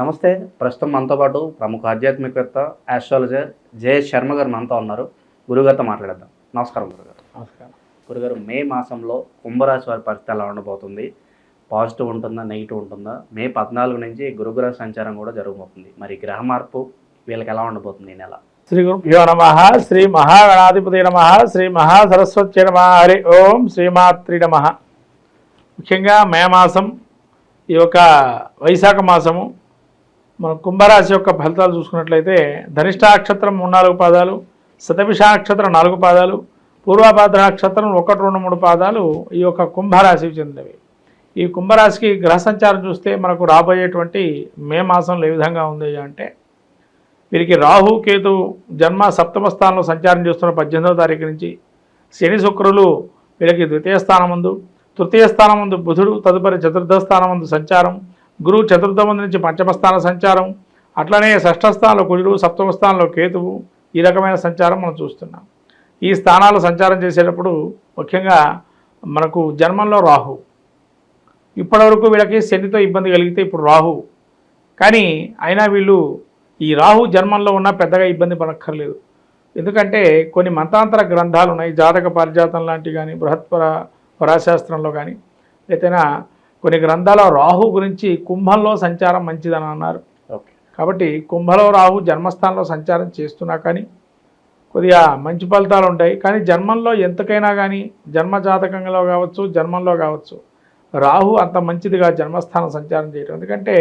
నమస్తే. ప్రస్తుతం మనతో పాటు ప్రముఖ ఆధ్యాత్మికవేత్త ఆస్ట్రాలజర్ జయేష్ శర్మ గారు మనతో ఉన్నారు. గురుగారితో మాట్లాడేద్దాం. నమస్కారం గురుగారు. నమస్కారం. గురుగారు మే మాసంలో కుంభరాశి వారి పరిస్థితి ఎలా ఉండబోతుంది? పాజిటివ్ ఉంటుందా నెగిటివ్ ఉంటుందా? మే పద్నాలుగు నుంచి గురుగ్రహ సంచారం కూడా జరగబోతుంది. మరి గ్రహ మార్పు వీళ్ళకి ఎలా ఉండబోతుంది ఈ నెల? శ్రీ గురుభ్యో నమ శ్రీ మహాగణాధిపతి నమ శ్రీ మహాసరస్వతి నమ హరి ఓం శ్రీమాత్రి నమ. ముఖ్యంగా మే మాసం ఈ యొక్క వైశాఖ మాసము మన కుంభరాశి యొక్క ఫలితాలు చూసుకున్నట్లయితే ధనిష్ట నక్షత్రం మూడు నాలుగు పాదాలు శతభిష నక్షత్రం నాలుగు పాదాలు పూర్వభాద్ర నక్షత్రం ఒకటి రెండు మూడు పాదాలు ఈ యొక్క కుంభరాశికి చెందినవి. ఈ కుంభరాశికి గ్రహ సంచారం చూస్తే మనకు రాబోయేటువంటి మే మాసంలో ఏ విధంగా ఉంది అంటే వీరికి రాహు కేతు జన్మ సప్తమ స్థానంలో సంచారం చేస్తున్న పద్దెనిమిదవ తారీఖు నుంచి శని శుక్రులు వీళ్ళకి ద్వితీయ స్థానం ముందు తృతీయ స్థానం ముందు బుధుడు తదుపరి చతుర్థ స్థానం ముందు సంచారం గురువు చతుర్థ నుంచి పంచమస్థాన సంచారం అట్లనే షష్ఠస్థానంలో కుజుడు సప్తమ స్థానంలో కేతువు ఈ రకమైన సంచారం మనం చూస్తున్నాం. ఈ స్థానాలు సంచారం చేసేటప్పుడు ముఖ్యంగా మనకు జన్మంలో రాహు. ఇప్పటివరకు వీళ్ళకి శనితో ఇబ్బంది కలిగితే ఇప్పుడు రాహు. కానీ అయినా వీళ్ళు ఈ రాహు జన్మంలో ఉన్న పెద్దగా ఇబ్బంది పడక్కర్లేదు. ఎందుకంటే కొన్ని మతాంతర గ్రంథాలు ఉన్నాయి జాతక పారిజాతం లాంటివి కానీ బృహత్పర పరాశాస్త్రంలో కానీ లేతేనా కొన్ని గ్రంథాల రాహు గురించి కుంభంలో సంచారం మంచిదని అన్నారు. ఓకే. కాబట్టి కుంభలో రాహు జన్మస్థానంలో సంచారం చేస్తున్నా కానీ కొద్దిగా మంచి ఫలితాలు ఉంటాయి. కానీ జన్మంలో ఎంతకైనా కానీ జన్మ జాతకంలో కావచ్చు జన్మంలో కావచ్చు రాహు అంత మంచిదిగా జన్మస్థానం సంచారం చేయటం. ఎందుకంటే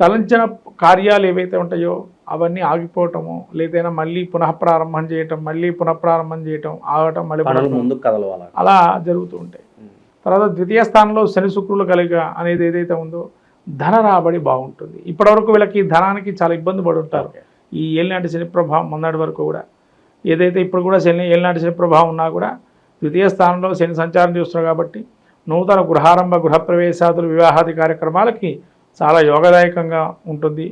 తలంచిన కార్యాలు ఏవైతే ఉంటాయో అవన్నీ ఆగిపోవటము లేదైనా మళ్ళీ పునఃప్రారంభం చేయటం మళ్ళీ పునఃప్రారంభం చేయటం ఆగటం మళ్ళీ అలా జరుగుతూ ఉంటాయి. తర్వాత ద్వితీయ స్థానంలో శని శుక్రులు కలిగ అనేది ఏదైతే ఉందో ధన రాబడి బాగుంటుంది. ఇప్పటివరకు వీళ్ళకి ధనానికి చాలా ఇబ్బంది పడి ఉంటారు ఈ ఏలినాటి శని ప్రభావం మొన్నటి వరకు కూడా. ఏదైతే ఇప్పుడు కూడా శని ఏలినాటి శని ప్రభావం ఉన్నా కూడా ద్వితీయ స్థానంలో శని సంచారం చేస్తున్నారు కాబట్టి నూతన గృహారంభ గృహప్రవేశాదులు వివాహాది కార్యక్రమాలకి చాలా యోగదాయకంగా ఉంటుంది.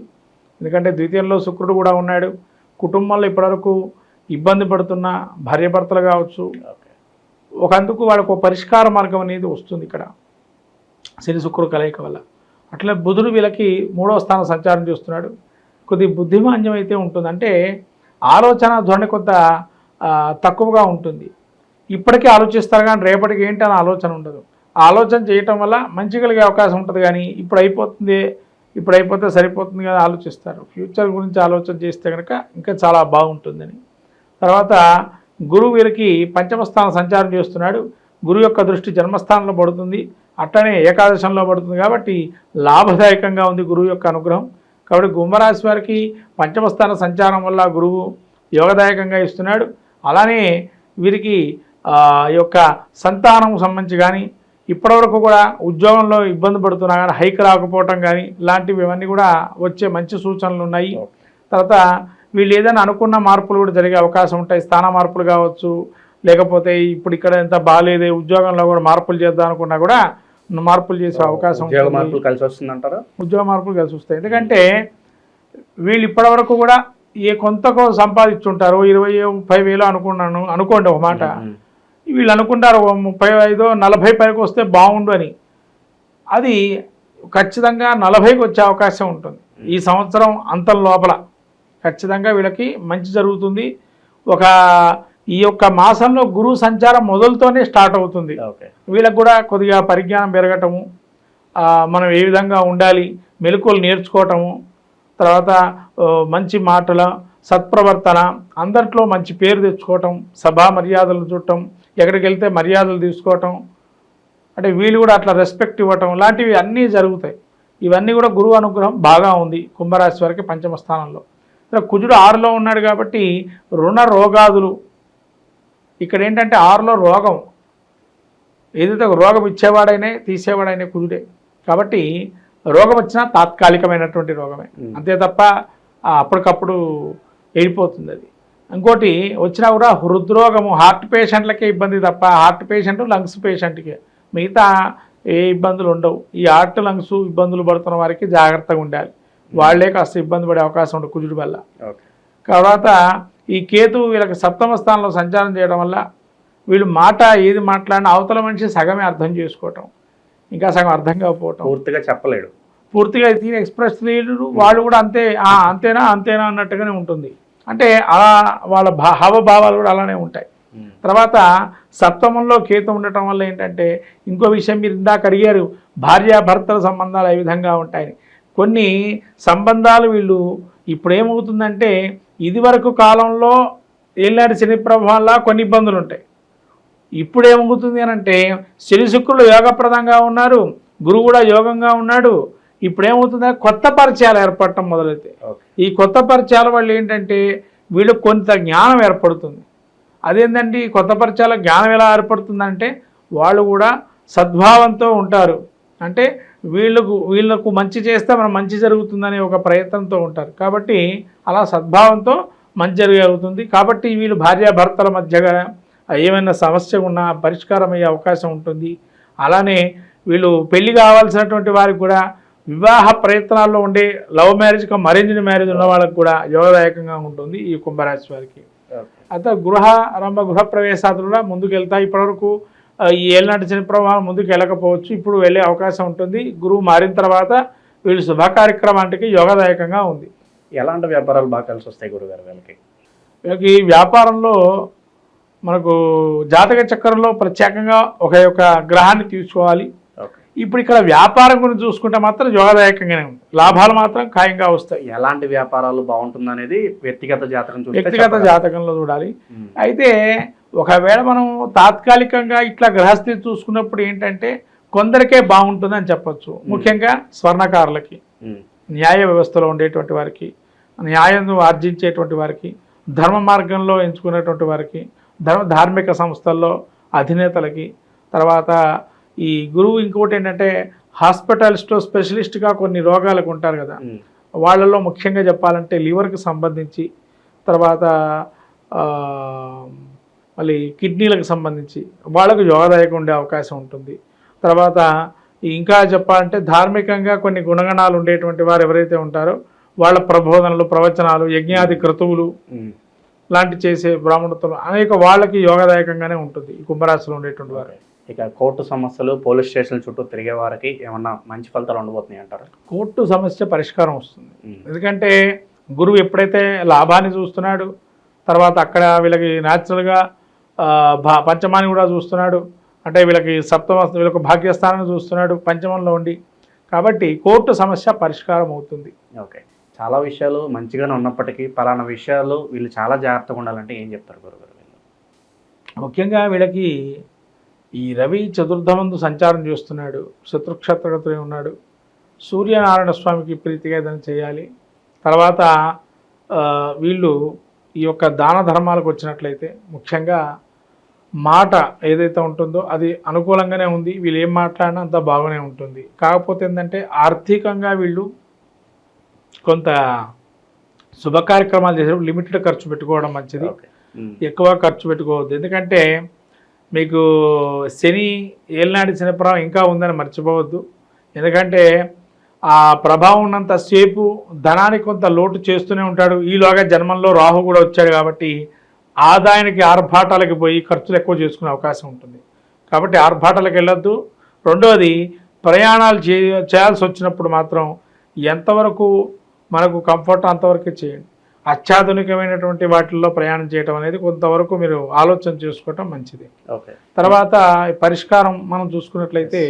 ఎందుకంటే ద్వితీయంలో శుక్రుడు కూడా ఉన్నాడు. కుటుంబంలో ఇప్పటివరకు ఇబ్బంది పడుతున్న భార్యాభర్తలు కావచ్చు ఒకందుకు వాళ్ళకు ఒక పరిష్కార మార్గం అనేది వస్తుంది ఇక్కడ. శని శుక్రుడు కలయిక వల్ల. అట్లా బుధుడు వీళ్ళకి మూడవ స్థానం సంచారం చేస్తున్నాడు. కొద్ది బుద్ధిమాన్యం అయితే ఉంటుంది. అంటే ఆలోచన ధోరణి కొంత తక్కువగా ఉంటుంది. ఇప్పటికీ ఆలోచిస్తారు కానీ రేపటికి ఏంటి అని ఆలోచన ఉండదు. ఆలోచన చేయటం వల్ల మంచి కలిగే అవకాశం ఉంటుంది కానీ ఇప్పుడు అయిపోతుంది ఇప్పుడు అయిపోతే సరిపోతుంది కదా ఆలోచిస్తారు. ఫ్యూచర్ గురించి ఆలోచన చేస్తే కనుక ఇంకా చాలా బాగుంటుందని. తర్వాత గురువు వీరికి పంచమ స్థానం సంచారం చేస్తున్నాడు. గురువు యొక్క దృష్టి జన్మస్థానంలో పడుతుంది. అట్లనే ఏకాదశంలో పడుతుంది కాబట్టి లాభదాయకంగా ఉంది గురువు యొక్క అనుగ్రహం. కాబట్టి కుంభరాశి వారికి పంచమ స్థాన సంచారం వల్ల గురువు యోగదాయకంగా ఇస్తున్నాడు. అలానే వీరికి యొక్క సంతానం సంబంధించి కానీ ఇప్పటివరకు కూడా ఉద్యోగంలో ఇబ్బంది పడుతున్నా కానీ హైక్ రాకపోవటం కానీ ఇలాంటివి ఇవన్నీ కూడా వచ్చే మంచి సూచనలు ఉన్నాయి. తర్వాత వీళ్ళు ఏదైనా అనుకున్న మార్పులు కూడా జరిగే అవకాశం ఉంటాయి. స్థాన మార్పులు కావచ్చు లేకపోతే ఇప్పుడు ఇక్కడ ఎంత బాగాలేదే ఉద్యోగంలో కూడా మార్పులు చేద్దాం అనుకున్నా కూడా మార్పులు చేసే అవకాశం ఉద్యోగ. మార్పులు కలిసి వస్తుందంటారా? ఉద్యోగ మార్పులు కలిసి వస్తాయి. ఎందుకంటే వీళ్ళు ఇప్పటివరకు కూడా ఏ కొంతకో సంపాదించుంటారు ఇరవై ముప్పై వేలు అనుకున్నాను అనుకోండి ఒక మాట. వీళ్ళు అనుకుంటారు ముప్పై ఐదు నలభై పైకి వస్తే బాగుండు అని. అది ఖచ్చితంగా నలభైకి వచ్చే అవకాశం ఉంటుంది. ఈ సంవత్సరం అంతం లోపల. ఖచ్చితంగా వీళ్ళకి మంచి జరుగుతుంది. ఒక ఈ యొక్క మాసంలో గురువు సంచారం మొదలుతోనే స్టార్ట్ అవుతుంది. ఓకే. వీళ్ళకు కూడా కొద్దిగా పరిజ్ఞానం పెరగటము మనం ఏ విధంగా ఉండాలి మెలకువలు నేర్చుకోవటము తర్వాత మంచి మాటల సత్ప్రవర్తన అందరిలో మంచి పేరు తెచ్చుకోవటం సభా మర్యాదలు చూడటం ఎక్కడికి వెళ్తే మర్యాదలు తీసుకోవటం అంటే వీళ్ళు కూడా అట్లా రెస్పెక్ట్ ఇవ్వటం లాంటివి అన్నీ జరుగుతాయి. ఇవన్నీ కూడా గురువు అనుగ్రహం బాగా ఉంది కుంభరాశి వారికి పంచమ స్థానంలో. ఇక్కడ కుజుడు ఆరులో ఉన్నాడు కాబట్టి రుణ రోగాదులు. ఇక్కడ ఏంటంటే ఆరులో రోగం. ఏదైతే ఒక రోగం ఇచ్చేవాడైనా తీసేవాడైనా కుజుడే. కాబట్టి రోగం వచ్చినా తాత్కాలికమైనటువంటి రోగమే. అంతే తప్ప అప్పటికప్పుడు వెళ్ళిపోతుంది అది. ఇంకోటి వచ్చినా కూడా హృద్రోగము హార్ట్ పేషెంట్లకే ఇబ్బంది తప్ప హార్ట్ పేషెంట్ లంగ్స్ పేషెంట్కే. మిగతా ఏ ఇబ్బందులు ఉండవు. ఈ హార్ట్ లంగ్స్ ఇబ్బందులు పడుతున్న వారికి జాగ్రత్తగా ఉండాలి. వాళ్ళే కాస్త ఇబ్బంది పడే అవకాశం ఉండదు కుజుడి వల్ల. తర్వాత ఈ కేతు వీళ్ళకి సప్తమ స్థానంలో సంచారం చేయడం వల్ల వీళ్ళు మాట ఏది మాట్లాడినా అవతల మనిషి సగమే అర్థం చేసుకోవటం ఇంకా సగం అర్థం కాకపోవటం. పూర్తిగా చెప్పలేడు. పూర్తిగా దీని ఎక్స్ప్రెస్ లీడరు వాళ్ళు కూడా అంతే "ఆ, అంతేనా అంతేనా అన్నట్టుగానే ఉంటుంది. అంటే అలా వాళ్ళ భా హావభావాలు కూడా అలానే ఉంటాయి. తర్వాత సప్తమంలో కేతు ఉండటం వల్ల ఏంటంటే ఇంకో విషయం మీరు ఇందాక అడిగారు భార్యాభర్తల సంబంధాలు ఏ విధంగా ఉంటాయని. కొన్ని సంబంధాలు వీళ్ళు ఇప్పుడు ఏమవుతుందంటే ఇదివరకు కాలంలో ఏళ్ళనాటి శని ప్రభావంలా కొన్ని ఇబ్బందులు ఉంటాయి. ఇప్పుడు ఏమవుతుంది అని అంటే శని శుక్రులు యోగప్రదంగా ఉన్నారు గురువు కూడా యోగంగా ఉన్నాడు. ఇప్పుడు ఏమవుతుంది కొత్త పరిచయాలు ఏర్పడటం మొదలైతే. ఈ కొత్త పరిచయాల వల్ల ఏంటంటే వీళ్ళకి కొంత జ్ఞానం ఏర్పడుతుంది. అదేంటంటే ఈ కొత్త పరిచయాల జ్ఞానం ఎలా ఏర్పడుతుందంటే వాళ్ళు కూడా సద్భావంతో ఉంటారు. అంటే వీళ్ళకు వీళ్ళకు మంచి చేస్తే మనం మంచి జరుగుతుందనే ఒక ప్రయత్నంతో ఉంటారు. కాబట్టి అలా సద్భావంతో మంచి జరగలుగుతుంది కాబట్టి వీళ్ళు భార్యాభర్తల మధ్యగా ఏమైనా సమస్య ఉన్నా పరిష్కారం అయ్యే అవకాశం ఉంటుంది. అలానే వీళ్ళు పెళ్ళి కావాల్సినటువంటి వారికి కూడా వివాహ ప్రయత్నాల్లో ఉండే love marriage cum arranged marriage ఉన్న వాళ్ళకి కూడా యోగదాయకంగా ఉంటుంది ఈ కుంభరాశి వారికి. అయితే గృహ రంభ గృహ ప్రవేశాలు కూడా ముందుకు వెళ్తాయి ఇప్పటివరకు. ఈ ఏళ్ళనాటి శని ప్రభావం ముందుకు వెళ్ళకపోవచ్చు. ఇప్పుడు వెళ్ళే అవకాశం ఉంటుంది. గురువు మారిన తర్వాత వీళ్ళు శుభ కార్యక్రమానికి యోగదాయకంగా ఉంది. ఎలాంటి వ్యాపారాలు బాగా కలిసి వస్తాయి గురుగారు వీళ్ళకి? వీళ్ళకి వ్యాపారంలో మనకు జాతక చక్రంలో ప్రత్యేకంగా ఒక యొక్క గ్రహాన్ని తీసుకోవాలి. ఇప్పుడు ఇక్కడ వ్యాపారం గురించి చూసుకుంటే మాత్రం యోగదాయకంగానే ఉంది లాభాలు మాత్రం ఖాయంగా వస్తాయి ఎలాంటి వ్యాపారాలు బాగుంటుంది అనేది వ్యక్తిగత జాతకం వ్యక్తిగత. జాతకంలో చూడాలి. అయితే ఒకవేళ మనం తాత్కాలికంగా ఇట్లా గ్రహస్థితి చూసుకున్నప్పుడు ఏంటంటే కొందరికే బాగుంటుంది అని చెప్పొచ్చు ముఖ్యంగా స్వర్ణకారులకి. న్యాయ వ్యవస్థలో ఉండేటువంటి వారికి న్యాయం ఆర్జించేటువంటి వారికి ధర్మ మార్గంలో ఎంచుకునేటువంటి వారికి ధర్మ ధార్మిక సంస్థల్లో అధినేతలకి తర్వాత ఈ గురువు ఇంకోటి ఏంటంటే హాస్పిటల్స్లో స్పెషలిస్ట్గా కొన్ని రోగాలకు ఉంటారు కదా. వాళ్ళలో ముఖ్యంగా చెప్పాలంటే లివర్కి సంబంధించి తర్వాత మళ్ళీ కిడ్నీలకు సంబంధించి వాళ్ళకు యోగదాయకం ఉండే అవకాశం ఉంటుంది. తర్వాత ఇంకా చెప్పాలంటే ధార్మికంగా కొన్ని గుణగణాలు ఉండేటువంటి వారు ఎవరైతే ఉంటారో వాళ్ళ ప్రబోధనలు ప్రవచనాలు యజ్ఞాది క్రతువులు. లాంటి చేసే బ్రాహ్మణత్వం అనేక వాళ్ళకి యోగదాయకంగానే ఉంటుంది ఈ కుంభరాశిలో ఉండేటువంటి వారు. ఇక కోర్టు సమస్యలు పోలీస్ స్టేషన్ చుట్టూ తిరిగే వారికి ఏమన్నా మంచి ఫలితాలు ఉండబోతున్నాయి అంటారా? కోర్టు సమస్య పరిష్కారం వస్తుంది. ఎందుకంటే గురువు ఎప్పుడైతే లాభాన్ని చూస్తున్నాడు తర్వాత అక్కడ వీళ్ళకి న్యాచురల్గా పంచమాన్ని కూడా చూస్తున్నాడు అంటే వీళ్ళకి సప్తమ వీళ్ళకి భాగ్యస్థానాన్ని చూస్తున్నాడు పంచమంలో ఉండి. కాబట్టి కోర్టు సమస్య పరిష్కారం అవుతుంది. ఓకే. చాలా విషయాలు మంచిగానే ఉన్నప్పటికీ పలానా విషయాలు వీళ్ళు చాలా జాగ్రత్తగా ఉండాలంటే ఏం చెప్తారు గురుగారు? వీళ్ళు ముఖ్యంగా వీళ్ళకి ఈ రవి చతుర్థమందు సంచారం చేస్తున్నాడు. శత్రుక్షేత్రగతులై ఉన్నాడు. సూర్యనారాయణ స్వామికి ప్రీతిగా ఏదైనా చేయాలి. తర్వాత వీళ్ళు ఈ యొక్క దాన ధర్మాలకు వచ్చినట్లయితే ముఖ్యంగా మాట ఏదైతే ఉంటుందో అది అనుకూలంగానే ఉంది. వీళ్ళు ఏం మాట్లాడినా అంత బాగానే ఉంటుంది. కాకపోతే ఏంటంటే ఆర్థికంగా వీళ్ళు కొంత శుభ కార్యక్రమాలు చేసేటప్పుడు లిమిటెడ్ ఖర్చు పెట్టుకోవడం మంచిది. ఎక్కువ ఖర్చు పెట్టుకోవద్దు. ఎందుకంటే మీకు శని ఏళ్ళనాటి శని ప్రభావం ఇంకా ఉందని మర్చిపోవద్దు. ఎందుకంటే ఆ ప్రభావం ఉన్నంతసేపు ధనానికి కొంత లోటు చేస్తూనే ఉంటాడు. ఈలోగా జన్మంలో రాహు కూడా వచ్చాడు కాబట్టి ఆదాయానికి ఆర్భాటాలకి పోయి ఖర్చులు ఎక్కువ చేసుకునే అవకాశం ఉంటుంది. కాబట్టి ఆర్భాటాలకు వెళ్ళొద్దు. రెండవది ప్రయాణాలు చేయాల్సి వచ్చినప్పుడు మాత్రం ఎంతవరకు మనకు కంఫర్ట్ అంతవరకే చేయండి. అత్యాధునికమైనటువంటి వాటిల్లో ప్రయాణం చేయడం అనేది కొంతవరకు మీరు ఆలోచన చేసుకోవటం మంచిది. ఓకే. తర్వాత పరిష్కారం మనం చూసుకున్నట్లయితే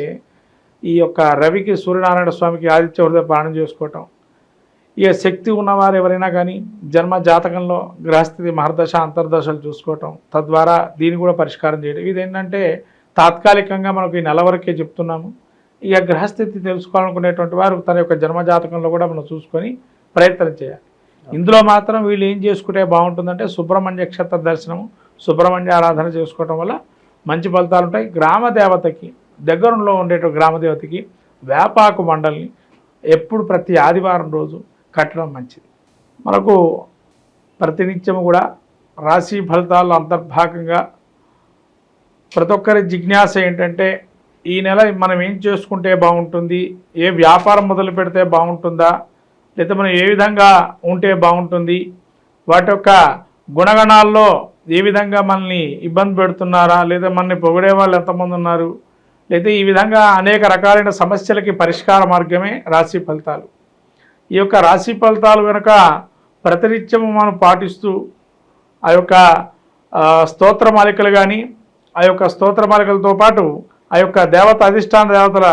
ఈ యొక్క రవికి సూర్యనారాయణ స్వామికి ఆదిత్య హృదయ పాలన చేసుకోవటం. ఇక శక్తి ఉన్నవారు ఎవరైనా కానీ జన్మ జాతకంలో గ్రహస్థితి మహర్దశ అంతర్దశలు చూసుకోవటం. తద్వారా దీన్ని కూడా పరిష్కారం చేయడం. ఇది ఏంటంటే తాత్కాలికంగా మనకు ఈ నెల వరకే చెప్తున్నాము. ఇక గ్రహస్థితి తెలుసుకోవాలనుకునేటువంటి వారు తన యొక్క జన్మ జాతకంలో కూడా మనం చూసుకొని ప్రయత్నం చేయాలి. ఇందులో మాత్రం వీళ్ళు ఏం చేసుకుంటే బాగుంటుందంటే సుబ్రహ్మణ్య క్షేత్ర దర్శనము సుబ్రహ్మణ్య ఆరాధన చేసుకోవటం వల్ల మంచి ఫలితాలు ఉంటాయి. గ్రామ దేవతకి దగ్గరలో ఉండేటువంటి గ్రామ దేవతకి వేపాకు మండలిని ఎప్పుడు ప్రతి ఆదివారం రోజు కట్టడం మంచిది. మనకు ప్రతినిత్యము కూడా రాశి ఫలితాల్లో అంతర్భాగంగా ప్రతి ఒక్కరి జిజ్ఞాస ఏంటంటే ఈ నెల మనం ఏం చేసుకుంటే బాగుంటుంది? ఏ వ్యాపారం మొదలు పెడితే బాగుంటుందా? లేదా మనం ఏ విధంగా ఉంటే బాగుంటుంది? వాటి యొక్క గుణగణాల్లో ఏ విధంగా మనల్ని ఇబ్బంది పెడుతున్నారా? లేదా మనల్ని పొగిడే వాళ్ళు ఎంతమంది ఉన్నారు? లేదా ఈ విధంగా అనేక రకాలైన సమస్యలకి పరిష్కార మార్గమే రాశి ఫలితాలు. ఈ యొక్క రాశి ఫలితాలు కనుక ప్రతినిత్యము మనం పాటిస్తూ ఆ యొక్క స్తోత్ర స్తోత్రమాలికలు కానీ ఆ యొక్క స్తోత్రమాలికలతో పాటు ఆ యొక్క దేవత అధిష్టాన దేవతల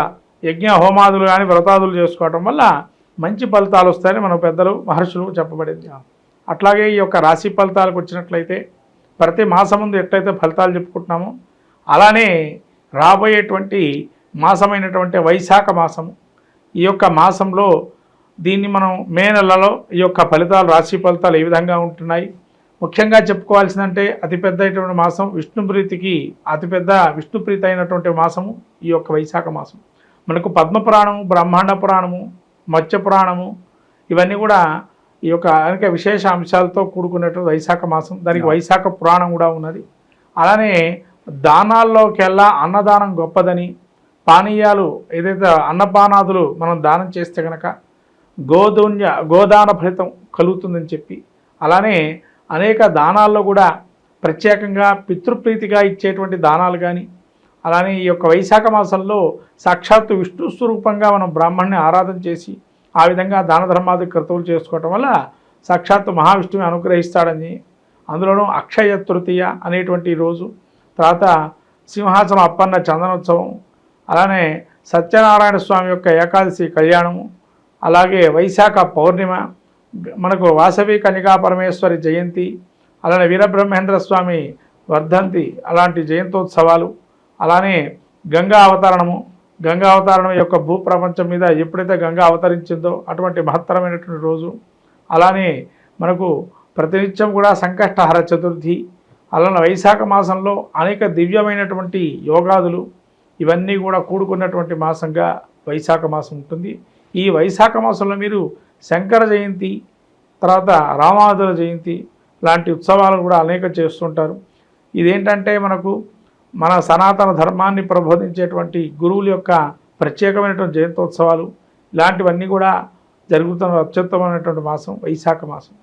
యజ్ఞ హోమాదులు కానీ వ్రతాదులు చేసుకోవటం వల్ల మంచి ఫలితాలు వస్తాయని మన పెద్దలు మహర్షులు చెప్పబడింది. అట్లాగే ఈ యొక్క రాశి ఫలితాలకు వచ్చినట్లయితే ప్రతి మాసం ముందు ఎట్లయితే ఫలితాలు చెప్పుకుంటున్నామో అలానే రాబోయేటువంటి మాసమైనటువంటి వైశాఖ మాసము ఈ యొక్క మాసంలో దీన్ని మనం మే నెలలో ఈ యొక్క ఫలితాలు రాశి ఫలితాలు ఏ విధంగా ఉంటున్నాయి? ముఖ్యంగా చెప్పుకోవాల్సిందంటే అతిపెద్ద అయినటువంటి మాసం విష్ణుప్రీతికి అతిపెద్ద విష్ణుప్రీతి అయినటువంటి మాసము ఈ యొక్క వైశాఖ మాసం. మనకు పద్మ పురాణము బ్రహ్మాండ పురాణము మత్స్య పురాణము ఇవన్నీ కూడా ఈ యొక్క అనేక విశేష అంశాలతో కూడుకున్నటువంటి వైశాఖ మాసం. దానికి వైశాఖ పురాణం కూడా ఉన్నది. అలానే దానాల్లోకెల్లా అన్నదానం గొప్పదని పానీయాలు ఏదైతే అన్నపానాదులు మనం దానం చేస్తే కనుక గోధున్య గోదాన ఫలితం కలుగుతుందని చెప్పి అలానే అనేక దానాల్లో కూడా ప్రత్యేకంగా పితృప్రీతిగా ఇచ్చేటువంటి దానాలు కానీ అలానే ఈ యొక్క వైశాఖ మాసంలో సాక్షాత్తు విష్ణు స్వరూపంగా మనం బ్రాహ్మణ్ణి ఆరాధన చేసి ఆ విధంగా దాన ధర్మాది క్రతువులు చేసుకోవటం వల్ల సాక్షాత్తు మహావిష్ణువుని అనుగ్రహిస్తాడని అందులోనూ అక్షయ తృతీయ అనేటువంటి రోజు తర్వాత సింహాసనం అప్పన్న చందనోత్సవం అలానే సత్యనారాయణ స్వామి యొక్క ఏకాదశి కళ్యాణము అలాగే వైశాఖ పౌర్ణిమ మనకు వాసవి కన్యకా పరమేశ్వరి జయంతి అలానే వీరబ్రహ్మేంద్ర స్వామి వర్ధంతి అలాంటి జయంతోత్సవాలు అలానే గంగా అవతరణము గంగా అవతరణం యొక్క భూప్రపంచం మీద ఎప్పుడైతే గంగా అవతరించిందో అటువంటి మహత్తరమైనటువంటి రోజు. అలానే మనకు ప్రతినిత్యం కూడా సంకష్టహర చతుర్థి అలానే వైశాఖ మాసంలో అనేక దివ్యమైనటువంటి యోగాదులు ఇవన్నీ కూడా కూడుకున్నటువంటి మాసంగా వైశాఖ మాసం ఉంటుంది. ఈ వైశాఖ మాసంలో మీరు శంకర జయంతి తర్వాత రామాదుల జయంతి లాంటి ఉత్సవాలు కూడా అనేక చేస్తుంటారు. ఇదేంటంటే మనకు మన సనాతన ధర్మాన్ని ప్రబోధించేటువంటి గురువుల యొక్క ప్రత్యేకమైనటువంటి జయంతోత్సవాలు ఇలాంటివన్నీ కూడా జరుగుతున్న అత్యుత్తమైనటువంటి మాసం వైశాఖ మాసం.